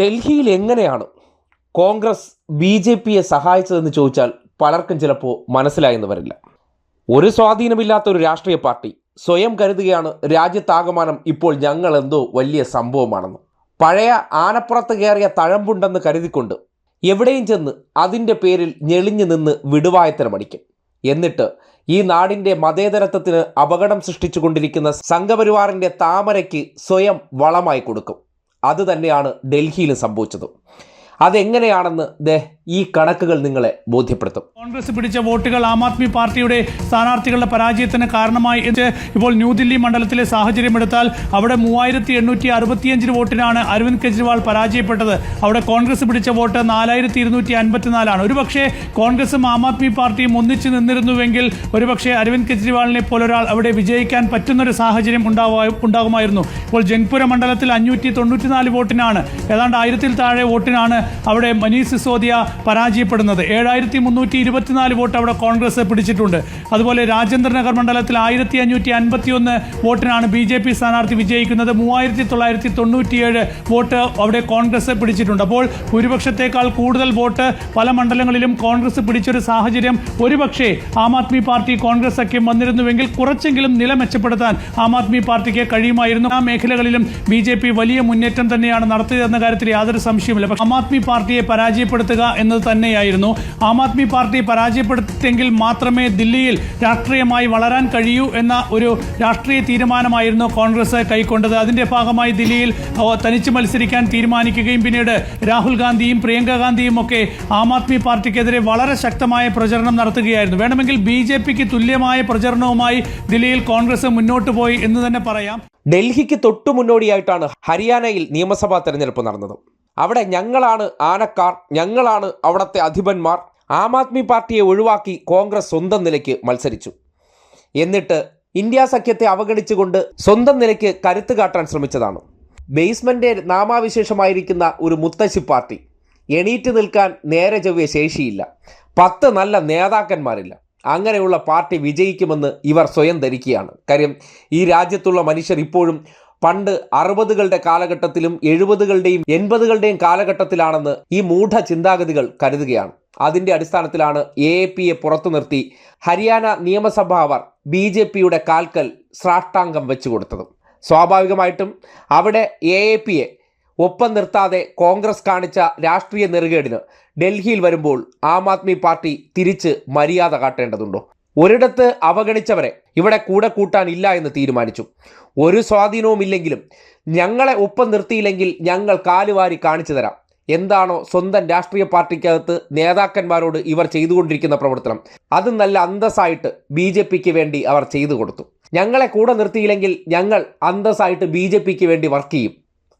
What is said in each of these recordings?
ഡൽഹിയിൽ എങ്ങനെയാണ് Congress B J പിയെ സഹായിച്ചതെന്ന് ചോദിച്ചാൽ പലർക്കും ചിലപ്പോൾ മനസ്സിലായെന്ന് വരില്ല. ഒരു സ്വാധീനമില്ലാത്ത ഒരു രാഷ്ട്രീയ പാർട്ടി സ്വയം കരുതുകയാണ് രാജ്യത്താകമാനം ഇപ്പോൾ ഞങ്ങൾ എന്തോ വലിയ സംഭവമാണെന്ന്. പഴയ ആനപ്പുറത്ത് കയറിയ തഴമ്പുണ്ടെന്ന് കരുതിക്കൊണ്ട് എവിടെയും ചെന്ന് അതിന്റെ പേരിൽ ഞെളിഞ്ഞു നിന്ന് വിടുവായത്തരമടിക്കും എന്നിട്ട് ഈ നാടിന്റെ മതേതരത്വത്തിന് അപകടം സൃഷ്ടിച്ചുകൊണ്ടിരിക്കുന്ന സംഘപരിവാറിന്റെ താമരയ്ക്ക് സ്വയം വളമായി കൊടുക്കും. അത് തന്നെയാണ് ഡൽഹിയിലും സംഭവിച്ചത്. അതെങ്ങനെയാണെന്ന് ദേ ഈ കണക്കുകൾ നിങ്ങളെ ബോധ്യപ്പെടുത്തും. കോൺഗ്രസ് പിടിച്ച വോട്ടുകൾ ആം ആദ്മി പാർട്ടിയുടെ സ്ഥാനാർത്ഥികളുടെ പരാജയത്തിന് കാരണമായി ഇപ്പോൾ ന്യൂഡൽഹി മണ്ഡലത്തിലെ സാഹചര്യം എടുത്താൽ അവിടെ മൂവായിരത്തി എണ്ണൂറ്റി അറുപത്തിയഞ്ചിന് വോട്ടിനാണ് അരവിന്ദ് കെജ്രിവാൾ പരാജയപ്പെട്ടത്. അവിടെ കോൺഗ്രസ് പിടിച്ച വോട്ട് നാലായിരത്തി ഇരുന്നൂറ്റി അൻപത്തിനാലാണ്. ഒരുപക്ഷെ കോൺഗ്രസും ആം ആദ്മി പാർട്ടിയും ഒന്നിച്ചു നിന്നിരുന്നുവെങ്കിൽ ഒരുപക്ഷെ അരവിന്ദ് കെജ്രിവാളിനെ പോലൊരാൾ അവിടെ വിജയിക്കാൻ പറ്റുന്നൊരു സാഹചര്യം ഉണ്ടാകുമായിരുന്നു. ഇപ്പോൾ ജംഗ്പുര മണ്ഡലത്തിൽ അഞ്ഞൂറ്റി തൊണ്ണൂറ്റിനാല് വോട്ടിനാണ്. ഏതാണ്ട് ആയിരത്തിൽ താഴെ വോട്ടിനാണ് അവിടെ മനീഷ് സിസോദിയ പരാജയപ്പെടുന്നത്. ഏഴായിരത്തി മുന്നൂറ്റി ഇരുപത്തിനാല് വോട്ട് അവിടെ കോൺഗ്രസ് പിടിച്ചിട്ടുണ്ട്. അതുപോലെ രാജേന്ദ്രനഗർ മണ്ഡലത്തിൽ ആയിരത്തി അഞ്ഞൂറ്റി അൻപത്തി ഒന്ന് വോട്ടിനാണ് ബി ജെ പി സ്ഥാനാർത്ഥി വിജയിക്കുന്നത്. മൂവായിരത്തി തൊള്ളായിരത്തി തൊണ്ണൂറ്റിയേഴ് വോട്ട് അവിടെ കോൺഗ്രസ് പിടിച്ചിട്ടുണ്ട്. അപ്പോൾ ഭൂരിപക്ഷത്തേക്കാൾ കൂടുതൽ വോട്ട് പല മണ്ഡലങ്ങളിലും കോൺഗ്രസ് പിടിച്ചൊരു സാഹചര്യം ഒരുപക്ഷേ ആം ആദ്മി പാർട്ടി കോൺഗ്രസ് സഖ്യം വന്നിരുന്നുവെങ്കിൽ കുറച്ചെങ്കിലും നില മെച്ചപ്പെടുത്താൻ ആം ആദ്മി പാർട്ടിക്ക് കഴിയുമായിരുന്നു. ആ മേഖലകളിലും ബി വലിയ മുന്നേറ്റം തന്നെയാണ് നടത്തിയതെന്ന കാര്യത്തിൽ യാതൊരു സംശയമില്ല പക്ഷേ ആം ആദ്മി പാർട്ടിയെ പരാജയപ്പെടുത്തുക എന്നത് തന്നെയായിരുന്നു. ആം ആദ്മി പാർട്ടി പരാജയപ്പെടുത്തിയെങ്കിൽ മാത്രമേ ദില്ലിയിൽ രാഷ്ട്രീയമായി വളരാൻ കഴിയൂ എന്ന ഒരു രാഷ്ട്രീയ തീരുമാനമായിരുന്നു കോൺഗ്രസ് കൈക്കൊണ്ടത്. അതിന്റെ ഭാഗമായി ദില്ലിയിൽ തനിച്ച് മത്സരിക്കാൻ തീരുമാനിക്കുകയും പിന്നീട് രാഹുൽ ഗാന്ധിയും പ്രിയങ്ക ഗാന്ധിയും ഒക്കെ ആം ആദ്മി പാർട്ടിക്കെതിരെ വളരെ ശക്തമായ പ്രചരണം നടത്തുകയായിരുന്നു. വേണമെങ്കിൽ ബി ജെ പിക്ക് തുല്യമായ പ്രചരണവുമായി ദില്ലിയിൽ കോൺഗ്രസ് മുന്നോട്ട് പോയി എന്ന് തന്നെ പറയാം. ഡൽഹിക്ക് തൊട്ടു മുന്നോടിയായിട്ടാണ് ഹരിയാനയിൽ നിയമസഭാ തെരഞ്ഞെടുപ്പ് നടന്നത്. അവിടെ ഞങ്ങളാണ് ആനക്കാർ ഞങ്ങളാണ് അവിടുത്തെ അധിപന്മാർ. ആം ആദ്മി പാർട്ടിയെ ഒഴിവാക്കി കോൺഗ്രസ് സ്വന്തം നിലയ്ക്ക് മത്സരിച്ചു. എന്നിട്ട് ഇന്ത്യ സഖ്യത്തെ അവഗണിച്ചുകൊണ്ട് സ്വന്തം നിലയ്ക്ക് കരുത്ത് കാട്ടാൻ ശ്രമിച്ചതാണ്. ബേസ്മെന്റെ നാമാവിശേഷമായിരിക്കുന്ന ഒരു മുത്തശ്ശി പാർട്ടി. എണീറ്റ് നിൽക്കാൻ നേരെ ചൊവ്വേ ശേഷിയില്ല. പത്ത് നല്ല നേതാക്കന്മാരില്ല. അങ്ങനെയുള്ള പാർട്ടി വിജയിക്കുമെന്ന് ഇവർ സ്വയം ധരിക്കുകയാണ്. കാര്യം ഈ രാജ്യത്തുള്ള മനുഷ്യർ ഇപ്പോഴും പണ്ട് അറുപതുകളുടെ കാലഘട്ടത്തിലും എഴുപതുകളുടെയും എൺപതുകളുടെയും കാലഘട്ടത്തിലാണെന്ന് ഈ മൂഢ ചിന്താഗതികൾ കരുതുകയാണ്. അതിന്റെ അടിസ്ഥാനത്തിലാണ് എ എ പിയെ പുറത്തു നിർത്തി ഹരിയാന നിയമസഭ അവർ ബി ജെ പിയുടെ കാൽക്കൽ ശ്രാഷ്ടാംഗം വെച്ചു കൊടുത്തത്. സ്വാഭാവികമായിട്ടും അവിടെ എ എ പിയെ ഒപ്പം നിർത്താതെ കോൺഗ്രസ് കാണിച്ച രാഷ്ട്രീയ നെറുകേടിന് ഡൽഹിയിൽ വരുമ്പോൾ ആം ആദ്മി പാർട്ടി തിരിച്ച് മര്യാദ കാട്ടേണ്ടതുണ്ടോ? ഒരിടത്ത് അവഗണിച്ചവരെ ഇവിടെ കൂടെ കൂട്ടാനില്ല എന്ന് തീരുമാനിച്ചു. ഒരു സ്വാധീനവും ഇല്ലെങ്കിലും ഞങ്ങളെ ഒപ്പം നിർത്തിയില്ലെങ്കിൽ ഞങ്ങൾ കാലുവാരി കാണിച്ചു തരാം. എന്താണോ സ്വന്തം രാഷ്ട്രീയ പാർട്ടിക്കകത്ത് നേതാക്കന്മാരോട് ഇവർ ചെയ്തുകൊണ്ടിരിക്കുന്ന പ്രവർത്തനം. അത് നല്ല അന്തസ്സായിട്ട് ബി ജെ പിക്ക് വേണ്ടി അവർ ചെയ്തു കൊടുത്തു. ഞങ്ങളെ കൂടെ നിർത്തിയില്ലെങ്കിൽ ഞങ്ങൾ അന്തസ്സായിട്ട് ബി ജെ പിക്ക് വേണ്ടി വർക്ക് ചെയ്യും.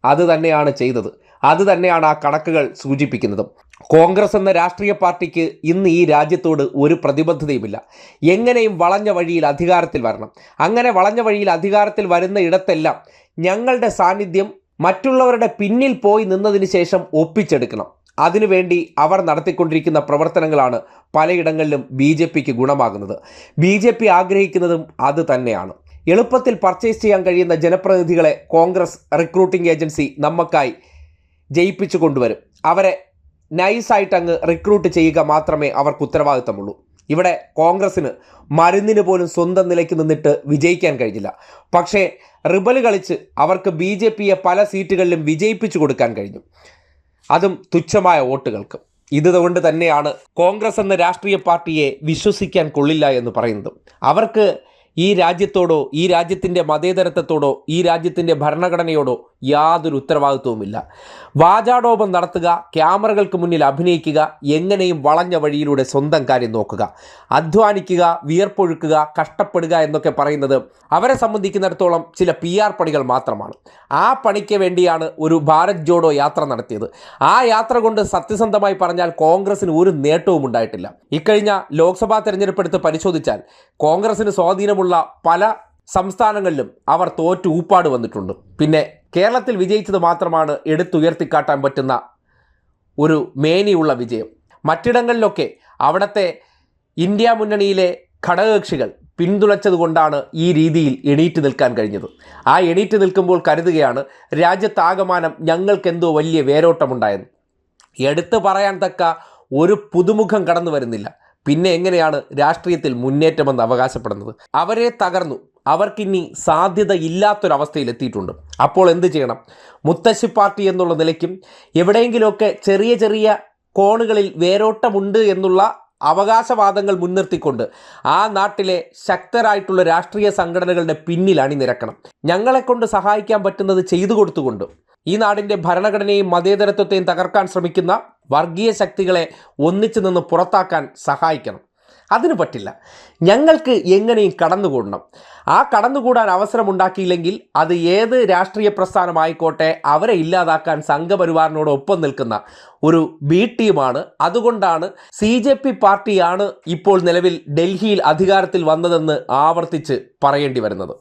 അത് തന്നെയാണ് ചെയ്തത്. അത് തന്നെയാണ് ആ കണക്കുകൾ സൂചിപ്പിക്കുന്നതും. കോൺഗ്രസ് എന്ന രാഷ്ട്രീയ പാർട്ടിക്ക് ഇന്ന് ഈ രാജ്യത്തോട് ഒരു പ്രതിബദ്ധതയുമില്ല. എങ്ങനെയും വളഞ്ഞ വഴിയിൽ അധികാരത്തിൽ വരണം. അങ്ങനെ വളഞ്ഞ വഴിയിൽ അധികാരത്തിൽ വരുന്ന ഇടത്തെല്ലാം ഞങ്ങളുടെ സാന്നിധ്യം മറ്റുള്ളവരുടെ പിന്നിൽ പോയി നിന്നതിന് ശേഷം ഒപ്പിച്ചെടുക്കണം. അതിനുവേണ്ടി അവർ നടത്തിക്കൊണ്ടിരിക്കുന്ന പ്രവർത്തനങ്ങളാണ് പലയിടങ്ങളിലും ബി ജെ പിക്ക് ഗുണമാകുന്നത്. ബി ജെ പി ആഗ്രഹിക്കുന്നതും അത് തന്നെയാണ്. എളുപ്പത്തിൽ പർച്ചേസ് ചെയ്യാൻ കഴിയുന്ന ജനപ്രതിനിധികളെ കോൺഗ്രസ് റിക്രൂട്ടിംഗ് ഏജൻസി നമുക്കായി ജയിപ്പിച്ചു കൊണ്ടുവരും. അവരെ നൈസായിട്ട് അങ്ങ് റിക്രൂട്ട് ചെയ്യുക മാത്രമേ അവർക്ക് ഉത്തരവാദിത്തമുള്ളൂ. ഇവിടെ കോൺഗ്രസ്സിന് മരുന്നിന് പോലും സ്വന്തം നിലയ്ക്ക് നിന്നിട്ട് വിജയിക്കാൻ കഴിഞ്ഞില്ല. പക്ഷേ റിബൽ കളിച്ച് അവർക്ക് ബി ജെ പിയെ പല സീറ്റുകളിലും വിജയിപ്പിച്ചു കൊടുക്കാൻ കഴിഞ്ഞു. അതും തുച്ഛമായ വോട്ടുകൾക്ക്. ഇതുകൊണ്ട് തന്നെയാണ് കോൺഗ്രസ് എന്ന രാഷ്ട്രീയ പാർട്ടിയെ വിശ്വസിക്കാൻ കൊള്ളില്ല എന്ന് പറയുന്നത്. അവർക്ക് ഈ രാജ്യത്തോടോ ഈ രാജ്യത്തിന്റെ മതേതരത്വത്തോടോ ഈ രാജ്യത്തിന്റെ ഭരണഘടനയോടോ യാതൊരു ഉത്തരവാദിത്വവുമില്ല. വാചാടോപം നടത്തുക ക്യാമറകൾക്ക് മുന്നിൽ അഭിനയിക്കുക എങ്ങനെയും വളഞ്ഞ വഴിയിലൂടെ സ്വന്തം കാര്യം നോക്കുക. അധ്വാനിക്കുക വിയർപ്പൊഴുക്കുക കഷ്ടപ്പെടുക എന്നൊക്കെ പറയുന്നത് അവരെ സംബന്ധിക്കുന്നിടത്തോളം ചില പി ആർ പണികൾ മാത്രമാണ്. ആ പണിക്ക് വേണ്ടിയാണ് ഒരു ഭാരത് ജോഡോ യാത്ര നടത്തിയത്. ആ യാത്ര കൊണ്ട് സത്യസന്ധമായി പറഞ്ഞാൽ കോൺഗ്രസിന് ഒരു നേട്ടവും ഉണ്ടായിട്ടില്ല. ഇക്കഴിഞ്ഞ ലോക്സഭാ തെരഞ്ഞെടുപ്പെടുത്ത് പരിശോധിച്ചാൽ കോൺഗ്രസിന് സ്വാധീനമുള്ള പല സംസ്ഥാനങ്ങളിലും അവർ തോറ്റു ഊപ്പാട് വന്നിട്ടുണ്ട്. പിന്നെ കേരളത്തിൽ വിജയിച്ചത് മാത്രമാണ് എടുത്തുയർത്തിക്കാട്ടാൻ പറ്റുന്ന ഒരു മേനിയുള്ള വിജയം. മറ്റിടങ്ങളിലൊക്കെ അവിടുത്തെ ഇന്ത്യ മുന്നണിയിലെ ഘടകകക്ഷികൾ പിന്തുണച്ചത് കൊണ്ടാണ് ഈ രീതിയിൽ എണീറ്റ് നിൽക്കാൻ കഴിഞ്ഞത്. ആ എണീറ്റ് നിൽക്കുമ്പോൾ കരുതുകയാണ് രാജ്യത്താകമാനം ഞങ്ങൾക്കെന്തോ വലിയ വേരോട്ടമുണ്ടായെന്ന്. എടുത്തു പറയാൻ തക്ക ഒരു പുതുമുഖം കടന്നു വരുന്നില്ല പിന്നെ എങ്ങനെയാണ് രാഷ്ട്രീയത്തിൽ മുന്നേറ്റമെന്ന് അവകാശപ്പെടുന്നത്? അവരെ തകർന്നു. അവർക്കിനി സാധ്യത ഇല്ലാത്തൊരവസ്ഥയിൽ എത്തിയിട്ടുണ്ട് അപ്പോൾ എന്ത് ചെയ്യണം? മുത്തശ്ശി പാർട്ടി എന്നുള്ള നിലയ്ക്കും എവിടെയെങ്കിലുമൊക്കെ ചെറിയ ചെറിയ കോണുകളിൽ വേരോട്ടമുണ്ട് എന്നുള്ള അവകാശവാദങ്ങൾ മുൻനിർത്തിക്കൊണ്ട് ആ നാട്ടിലെ ശക്തരായിട്ടുള്ള രാഷ്ട്രീയ സംഘടനകളുടെ പിന്നിൽ അണിനിരക്കണം ഞങ്ങളെക്കൊണ്ട് സഹായിക്കാൻ പറ്റുന്നത് ചെയ്തു കൊടുത്തുകൊണ്ട് ഈ നാടിന്റെ ഭരണഘടനയും മതേതരത്വത്തെയും തകർക്കാൻ ശ്രമിക്കുന്ന വർഗീയ ശക്തികളെ ഒന്നിച്ചു നിന്ന് പുറത്താക്കാൻ സഹായിക്കണം. അതിന് പറ്റില്ല. ഞങ്ങൾക്ക് എങ്ങനെയും കടന്നുകൂടണം. ആ കടന്നുകൂടാൻ അവസരമുണ്ടാക്കിയില്ലെങ്കിൽ അത് ഏത് രാഷ്ട്രീയ പ്രസ്ഥാനമായിക്കോട്ടെ അവരെ ഇല്ലാതാക്കാൻ സംഘപരിവാറിനോടൊപ്പം നിൽക്കുന്ന ഒരു ബി ടീമാണ്. അതുകൊണ്ടാണ് സി ജെ പി പാർട്ടിയാണ് ഇപ്പോൾ നിലവിൽ ഡൽഹിയിൽ അധികാരത്തിൽ വന്നതെന്ന് ആവർത്തിച്ച് പറയേണ്ടി വരുന്നത്.